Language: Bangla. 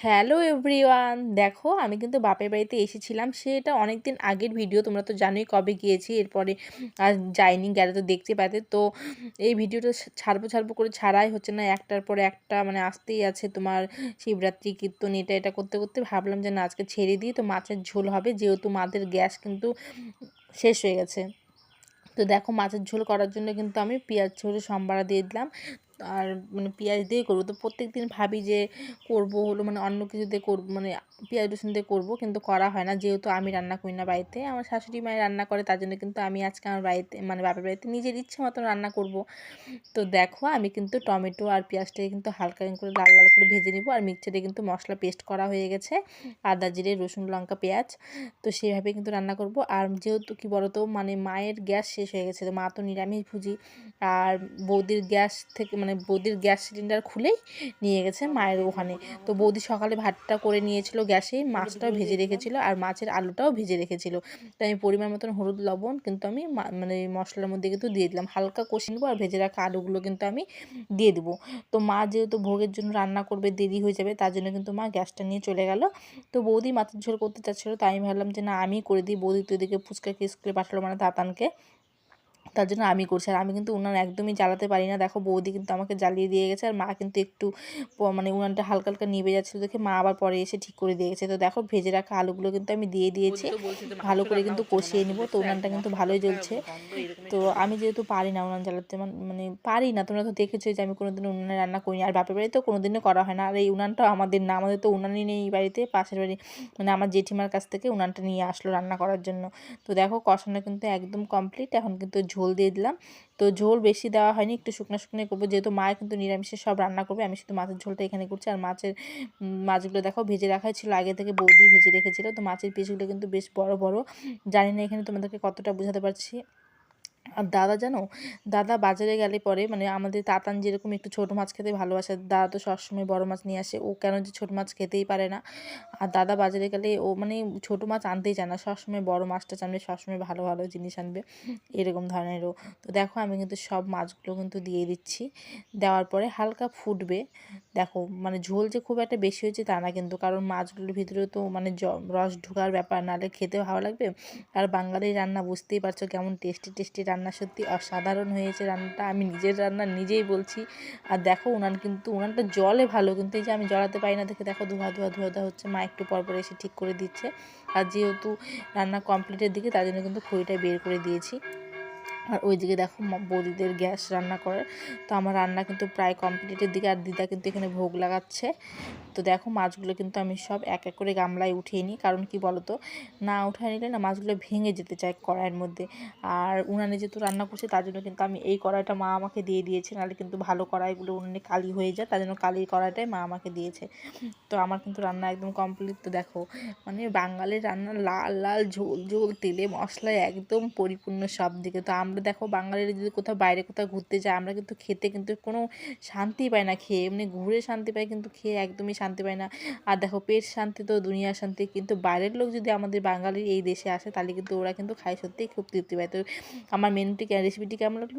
Hello everyone. দেখো, আমি কিন্তু বাপের বাড়িতে এসেছিলাম। সেটা অনেক দিন আগের ভিডিও, তোমরা তো জানোই কবে গিয়েছি। এরপরে আর যাইনি গেলে তো দেখতে পাতে তো এই ভিডিওটা ছাড়বো ছাড়বো করে ছাড়াই হচ্ছে না। একটার পরে একটা মানে আসতেই আছে তোমার শিবরাত্রি, কীর্তন, এটা এটা করতে করতে। ভাবলাম যে না, আজকে ছেড়ে দিই, তো মাছের ঝোল হবে। যেহেতু মাদের গ্যাস কিন্তু শেষ হয়ে গেছে। তো দেখো, মাছের ঝোল করার জন্য কিন্তু আমি পেঁয়াজ ঝোলে সম্বারা দিয়ে দিলাম। আর মানে পেঁয়াজ দিয়ে করব। তো প্রত্যেক দিন ভাবি যে করব হলো মানে অন্য কিছু দিয়ে করব মানে পেঁয়াজ, রসুন দিয়ে করব, কিন্তু করা হয় না। যেহেতু আমি রান্না করি না বাড়িতে, আমার শাশুড়ি মায়ের রান্না করে, তার জন্য কিন্তু আমি আজকে আমার বাড়িতে মানে বাপের বাড়িতে নিজের ইচ্ছে মতন রান্না করব। তো দেখো, আমি কিন্তু টমেটো আর পেঁয়াজটাকে কিন্তু হালকা করে লাল লাল করে ভেজে নিব, আর মিক্সারে কিন্তু মশলা পেস্ট করা হয়ে গেছে, আদা, জিরে, রসুন, লঙ্কা, পেঁয়াজ। তো সেইভাবে কিন্তু রান্না করব। আর যেহেতু কি বলতো মানে মায়ের গ্যাস শেষ হয়ে গেছে, তো মা তো নিরামিষ ভুজি আর বৌদির গ্যাস থেকে মানে বৌদির গ্যাস সিলিন্ডার খুলেই নিয়ে গেছে মায়ের ওখানে। তো বৌদি সকালে ভাতটা করে নিয়েছিল গ্যাসেই মাছটাও ভেজে রেখেছিল আর মাছের আলুটাও ভেজে রেখেছিল। তো আমি পরিমাণ মতন হলুদ, লবণ কিন্তু আমি মানে মশলার মধ্যে কিন্তু দিয়ে দিলাম। হালকা কষিয়ে নেব আর ভেজে রাখা আলুগুলো কিন্তু আমি দিয়ে দেবো। তো মা যেহেতু ভোগের জন্য রান্না করবে, দেরি হয়ে যাবে, তার জন্য কিন্তু মা গ্যাসটা নিয়ে চলে গেল। তো বৌদি মাথার ঝোল করতে চাচ্ছিলো, তাই আমি ভাবলাম যে না আমি করে দিই। বৌদি তো এদিকে ফুচকা কিস করে পাঠালো মানে তাতানকে তার জন্য আমি করছি। আর আমি কিন্তু উনান একদমই জ্বালাতে পারি না। দেখো বৌদি কিন্তু আমাকে জ্বালিয়ে দিয়ে গেছে আর মা কিন্তু একটু মানে উনানটা হালকা হালকা নিভে যাচ্ছিল দেখে মা আবার পরে এসে ঠিক করে দিয়ে গেছে। তো দেখো ভেজে রাখা আলুগুলো কিন্তু আমি দিয়ে দিয়েছি। ভালো করে কিন্তু কষিয়ে নিব। তো উনানটা কিন্তু ভালোই জ্বলছে। তো আমি যেহেতু পারি না উনান জ্বালাতে মানে পারি না। তোমরা তো দেখেছ যে আমি কোনোদিন উনানে রান্না করি আর বাপের বাড়িতে কোনোদিনও করা হয় না। আর এই উনানটাও আমাদের না আমাদের তো উনানই নেই বাড়িতে। পাশের বাড়ি মানে আমার জেঠিমার কাছ থেকে উনানটা নিয়ে আসলো রান্না করার জন্য। তো দেখো কষানো কিন্তু একদম কমপ্লিট এখন কিন্তু ঝোল দিয়ে দিলাম। তো ঝোল বেশি দেওয়া হয়নি, একটু শুকনো শুকনো করব। যেহেতু মায়ের কিন্তু নিরামিষে সব রান্না করবে, আমি শুধু মাছের ঝোলটা এখানে করছি। আর মাছের মাছগুলো দেখো ভেজে রাখা ছিল আগে থেকে বৌদি ভেজে রেখেছিল। তো মাছের পিসগুলো কিন্তু বেশ বড় বড়। জানি না এখানে তোমাদেরকে কতটা বোঝাতে পারছি। আর দাদা জানো, দাদা বাজারে গেলে পরে মানে আমাদের তাতান যেরকম একটু ছোটো মাছ খেতে ভালোবাসে, দাদা তো সবসময় বড় মাছ নিয়ে আসে, ও কেন যে ছোট মাছ খেতেই পারে না। আর দাদা বাজারে গেলে ও মানে ছোটো মাছ আনতেই চায় না, সবসময় বড় মাছটা চানবে, সবসময় ভালো ভালো জিনিস আনবে, এরকম ধরনেরও তো দেখো আমি কিন্তু সব মাছগুলো কিন্তু দিয়ে দিচ্ছি, দেওয়ার পরে হালকা ফুটবে। দেখো মানে ঝোল যে খুব একটা বেশি হয়েছে তা না কিন্তু, কারণ মাছগুলোর ভিতরেও তো মানে রস ঢোকার ব্যাপার, নাহলে খেতে ভালো লাগবে। আর বাঙালি রান্না বুঝতেই পারছ কেমন টেস্টি টেস্টি রান্না সত্যি অসাধারণ হয়েছে রান্নাটা। আমি নিজের রান্না নিজেই বলছি। আর দেখো, উনান কিন্তু, উনানটা জলে ভালো, কিন্তু এই যে আমি জ্বলাতে পারি না, দেখে দেখো ধোয়া ধোয়া ধোয়া ধোয়া হচ্ছে। মা একটু পরপর পর এসে ঠিক করে দিচ্ছে। আর যেহেতু রান্না কমপ্লিটের দিকে, তার জন্য কিন্তু খড়িটা বের করে দিয়েছি। আর ওইদিকে দেখো বৌদিদের গ্যাস রান্না করে তো আমার রান্না কিন্তু প্রায় কমপ্লিটের দিকে আর দিদা কিন্তু এখানে ভোগ লাগাচ্ছে। তো দেখো মাছগুলো কিন্তু আমি সব এক এক করে গামলায় উঠিয়ে নিই। কারণ কি বলতো? না উঠায় নিলে না মাছগুলো ভেঙে যেতে চায় কড়াইয়ের মধ্যে। আর উনানে যেহেতু রান্না করছে, তার জন্য কিন্তু আমি এই কড়াইটা মা আমাকে দিয়ে দিয়েছে। নাহলে কিন্তু ভালো কড়াইগুলো উনানে কালি হয়ে যায়, তার জন্য কালির কড়াইটাই মা আমাকে দিয়েছে। তো আমার কিন্তু রান্না একদম কমপ্লিট তো দেখো মানে বাঙালির রান্না লাল লাল, ঝোল ঝোল, তেলে মশলায় একদম পরিপূর্ণ সব দিকে তো আমরা দেখো বাঙালিরা যদি কোথাও বাইরে কোথাও ঘুরতে যায়, আমরা কিন্তু খেতে কিন্তু কোনো শান্তি পাই না খেয়ে। এমনি ঘুরে শান্তি পাই কিন্তু খেয়ে একদমই শান্তি পাই না। আর দেখো পেট শান্তি তো, দুনিয়া শান্তি। কিন্তু বাইরের লোক যদি আমাদের বাঙালির এই দেশে আসে, তাহলে কিন্তু ওরা কিন্তু খায় সত্যিই খুব তৃপ্তি পায়। তো আমার মেনুটি রেসিপিটি কেমন লাগল?